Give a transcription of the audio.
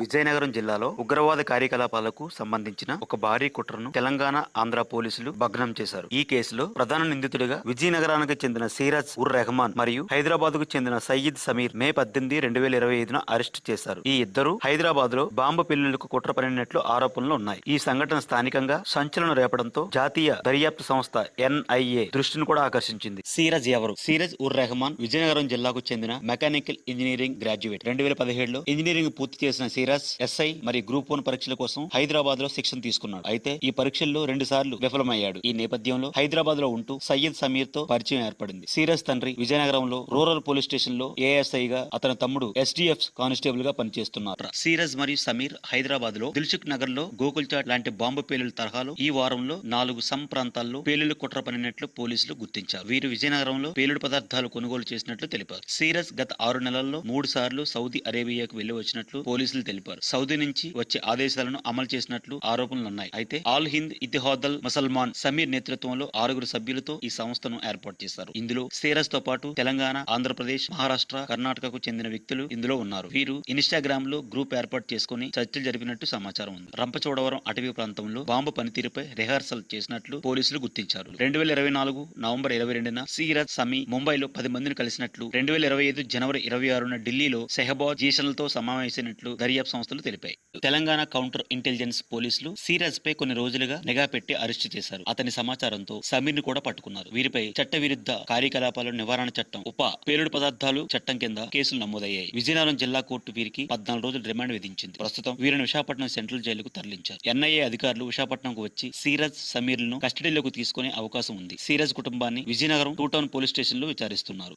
విజయనగరం జిల్లాలో ఉగ్రవాద కార్యకలాపాలకు సంబంధించిన ఒక భారీ కుట్రను తెలంగాణ ఆంధ్ర పోలీసులు భగ్నం చేశారు. ఈ కేసులో ప్రధాన నిందితుడిగా విజయనగరానికి చెందిన సీరాజ్ ఉర్ రెహమాన్ మరియు హైదరాబాద్కు చెందిన సయ్యద్ సమీర్ మే పద్దెనిమిది రెండు వేల ఇరవై ఐదున అరెస్ట్ చేశారు. ఈ ఇద్దరు హైదరాబాద్లో బాంబు పెళ్ళిళ్ళకు కుట్ర పనినట్లు ఆరోపణలు ఉన్నాయి. ఈ సంఘటన స్థానికంగా సంచలనం రేపడంతో జాతీయ దర్యాప్తు సంస్థ ఎన్ఐఏ దృష్టిని కూడా ఆకర్షించింది. సీరజ్ ఎవరు? సీరజ్ ఉర్ రెహమాన్ విజయనగరం జిల్లాకు చెందిన మెకానికల్ ఇంజనీరింగ్ గ్రాడ్యుయేట్. రెండు వేల పదిహేడులో ఇంజనీరింగ్ పూర్తి చేసిన సీరజ్ ఎస్ఐ మరియు గ్రూప్ వన్ పరీక్షల కోసం హైదరాబాద్లో శిక్షణ తీసుకున్నాడు. అయితే ఈ పరీక్షల్లో రెండు సార్లు విఫలమయ్యాడు. ఈ నేపథ్యంలో హైదరాబాద్లో ఉంటూ సయ్యద్ సమీర్తో పరిచయం ఏర్పడింది. సీరజ్ తండ్రి విజయనగరంలో రూరల్ పోలీస్ స్టేషన్లో ఏఎస్ఐ గా అతని తమ్ముడు ఎస్డిఎఫ్ కానిస్టేబుల్గా పనిచేస్తున్నారు. సీరజ్ మరియు సమీర్ హైదరాబాద్లో దిల్సుఖ్ నగర్లో గోకుల్ చాట్ లాంటి బాంబు పేలుల తరహాలో ఈ వారంలో నాలుగు సం ప్రాంతాల్లో పేలులు కుట్ర పనినట్లు పోలీసులు గుర్తించారు. వీరు విజయనగరంలో పేలుడు పదార్థాలు కొనుగోలు చేసినట్లు తెలిపారు. సీరజ్ గత ఆరు నెలల్లో మూడు సార్లు సౌదీ అరేబియాకు వెళ్ళి వచ్చినట్లు పోలీసులు తెలిపారు. సౌదీ నుంచి వచ్చే ఆదేశాలను అమలు చేసినట్లు ఆరోపణలు ఉన్నాయి అయితే ఆల్ హింద్ ఇతిహాదల్ ముసల్మాన్ సమీర్ నేతృత్వంలో ఆరుగురు సభ్యులతో ఈ సంస్థను ఏర్పాటు చేశారు. ఇందులో సేరస్తో పాటు తెలంగాణ ఆంధ్రప్రదేశ్ మహారాష్ట్ర కర్ణాటకకు చెందిన వ్యక్తులు ఇందులో ఉన్నారు. వీరు ఇన్స్టాగ్రామ్లో గ్రూప్ ఏర్పాటు చేసుకుని చర్చలు జరిపినట్టు సమాచారం ఉంది. రంపచోడవరం అటవీ ప్రాంతంలో బాంబు పనితీరుపై రిహార్సల్ చేసినట్లు పోలీసులు గుర్తించారు. రెండు వేల ఇరవై నాలుగు నవంబర్ ఇరవై రెండున సీరత్ సమీ ముంబైలో పది మందిని కలిసినట్లు రెండు వేల ఇరవై ఐదు జనవరి ఇరవై ఆరున ఢిల్లీలో సెహబాజ్ జీషన్లతో సమావేశమైనట్లు దర్యాప్తు సంస్థలు తెలిపాయి. తెలంగాణ కౌంటర్ ఇంటెలిజెన్స్ పోలీసులు సిరాజ్ పై కొన్ని రోజులుగా నిఘా పెట్టి అరెస్టు చేశారు. అతని సమాచారంతో సమీర్ను కూడా పట్టుకున్నారు. వీరిపై చట్ట విరుద్ధ కార్యకలాపాల నివారణ చట్టం ఉప పేలుడు పదార్థాలు చట్టం కింద కేసులు నమోదయ్యాయి. విజయనగరం జిల్లా కోర్టు వీరికి పద్నాలుగు రోజులు రిమాండ్ విధించింది. ప్రస్తుతం వీరిని విశాఖపట్నం సెంట్రల్ జైలుకు తరలించారు. ఎన్ఐఏ అధికారులు విశాఖపట్నంకు వచ్చి సీరజ్ సమీర్లను కస్టడీలోకి తీసుకునే అవకాశం ఉంది. సీరజ్ కుటుంబాన్ని విజయనగరం టూ టౌన్ పోలీస్ స్టేషన్లో విచారిస్తున్నారు.